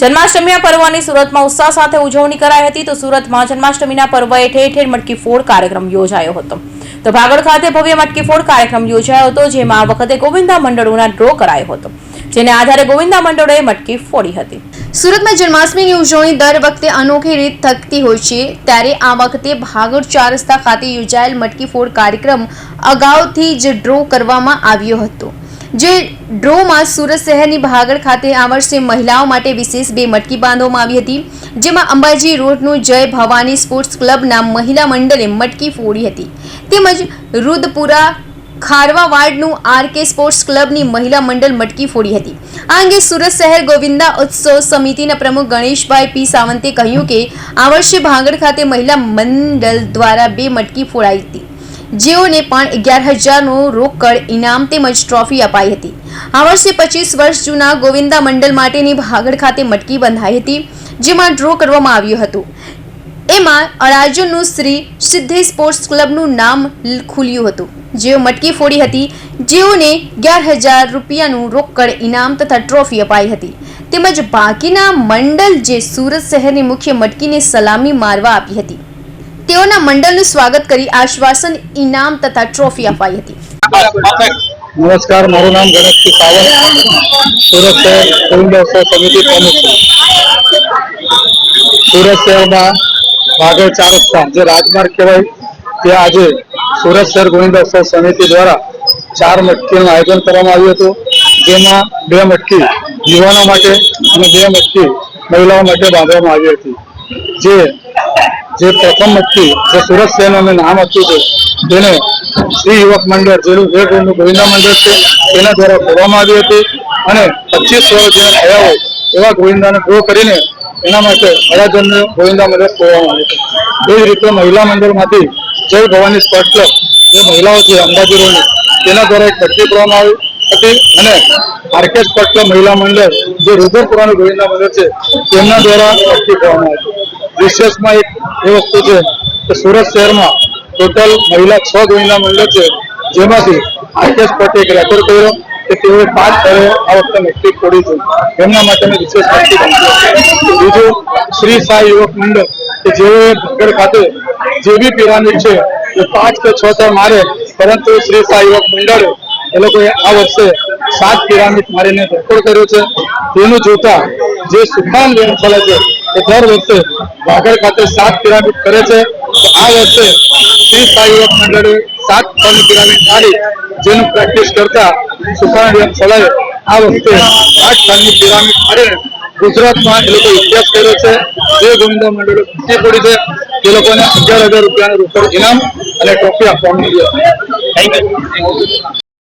જન્માષ્ટમીના પર્વની સુરતમાં ઉત્સાહ સાથે ઉજવણી કરાઈ હતી તો સુરતમાં જન્માષ્ટમીના પર્વએ ઠેર ઠેર મટકી ફોડ કાર્યક્રમ યોજાયો હતો. તો ભાગળ ખાતે ભવ્ય મટકી ફોડ કાર્યક્રમ યોજાયો હતો, જેમાં આ વખતે ગોવિંદા મંડળોના ડ્રો કરાયો હતો, જેને આધારે ગોવિંદા મંડળોએ મટકી ફોડી હતી. સુરતમાં જન્માષ્ટમીની ઉજવણી દર વખતે અનોખી રીત થકતી હોય છે. ત્યારે આ વખતે ભાગળ ચાર રસ્તા ખાતે યોજાયેલ મટકી ફોડ કાર્યક્રમ અગાઉથી જ ડ્રો કરવામાં આવ્યો હતો. જે ડ્રોમાં સુરત શહેરની ભાગળ ખાતે આ વર્ષે મહિલાઓ માટે વિશેષ બે મટકી બાંધવામાં આવી હતી, જેમાં અંબાજી રોડનું જય ભવાની સ્પોર્ટ્સ ક્લબના મહિલા મંડળે મટકી ફોડી હતી. તેમજ રુદપુરા ખારવા વાર્ડનું આરકે સ્પોર્ટ્સ ક્લબની મહિલા મંડળ મટકી ફોડી હતી. આ અંગે સુરત શહેર ગોવિંદા ઉત્સવ સમિતિના પ્રમુખ ગણેશભાઈ પી સાવંતે કહ્યું કે આ વર્ષે ભાંગડ ખાતે મહિલા મંડળ દ્વારા બે મટકી ફોડાઈ હતી. જેઓને પણ અગિયાર હજારનું રોકડ ઇનામ તેમજ ટ્રોફી અપાઈ હતી. આ વર્ષે પચીસ વર્ષ જૂના ગોવિંદા મંડળ માટેની ભાગળ ખાતે મટકી બંધાઈ હતી, જેમાં ડ્રો કરવામાં આવ્યું હતું. એમાં અરાજનનું શ્રી સિદ્ધે સ્પોર્ટ્સ ક્લબનું નામ ખુલ્યું હતું, જેઓ મટકી ફોડી હતી, જેઓને અગિયાર હજાર રૂપિયાનું રોકડ ઇનામ તથા ટ્રોફી અપાઈ હતી. તેમજ બાકીના મંડળ જે સુરત શહેરની મુખ્ય મટકીને સલામી મારવા આપી હતી. તેઓના મંડળનું સ્વાગત કરી આશ્વાસન, ઇનામ તથા ટ્રોફી અપાઈ હતી. નમસ્કાર, મારું નામ ગણેશજી સાવંત સુરત શહેર ઉત્સવ સમિતિ પ્રમુખ સુરત શહેરમાં વાગડ ચાર રસ્તા જે રાજમાર્ગ કહેવાય, તે આજે સુરત શહેર ગોવિંદોત્સવ સમિતિ દ્વારા ચાર મટકીનું આયોજન કરવામાં આવ્યું હતું. જેમાં બે મટકી યુવાનો માટે અને બે મટકી મહિલાઓ માટે બાંધવામાં આવી હતી. જે જે પ્રથમ હતી જે સુરત શહેરનું નામ આપ્યું છે જેને શ્રી યુવક મંડળ, જેનું જે ગુરુનું ગોવિંદા મંડળ છે, તેના દ્વારા ખોલવામાં આવી હતી અને પચીસ વર્ષ જેના થયા હોય એવા ગોવિંદાને ગ્રો કરીને એના માટે અડાજણનું ગોવિંદા મંડળ ખોલવામાં આવ્યું હતું. એ જ રીતે મહિલા મંડળમાંથી જય ભવાની સ્પોર્ટ જે મહિલાઓ છે અંબાજી રોડની તેના દ્વારા એક મટકી કરવામાં આવી હતી અને આરકે સ્પોર્ટ મહિલા મંડળ, જે રુદ્રપુરાનું ગોવિંદા મંડળ છે, તેમના દ્વારા મટકી કરવામાં આવી હતી. વિશેષમાં એક એ વસ્તુ છે કે સુરત શહેરમાં ટોટલ મહિલા છ ગોવિંદા મંડળ છે. જેમાંથી આકેશ પટેલ રેકોર્ડ કર્યો કે તેઓએ પાંચ સ્થળે આ વખતે મેટ્રિક ફોડી છે. એમના માટે વિશેષ મટકી બીજું, શ્રી સાઈ યુવક મંડળ, કે જેઓએ ભગડ ખાતે જે બી પિરામિડ છે, એ પાંચ કે છ તો મારે, પરંતુ શ્રી સાઈ યુવક મંડળે એ લોકોએ આ વર્ષે સાત પિરામિડ મારીને રેકોર્ડ કર્યો છે. તેનું જોતા જે સુખાન લેણ છે એ દર વર્ષે વાગડ ખાતે સાત પિરામિડ કરે છે. તો આ વર્ષે શ્રી સાઈ યુવક મંડળે સાત ટન પિરામિડ કાઢી જેનું પ્રેક્ટિસ કરતા સુખાન લેણ ચલાવે આ વખતે આઠ ફળની પિરામિડ કાઢીને ગુજરાતમાં એ લોકો ઇતિહાસ કર્યો છે. જે ગોવિંદા મંડળે પૂછી પડી છે તે લોકોને અગિયાર હજાર રૂપિયાનું રોકડ ઇનામ અને ટ્રોફી આપવામાં આવી થેન્ક યુ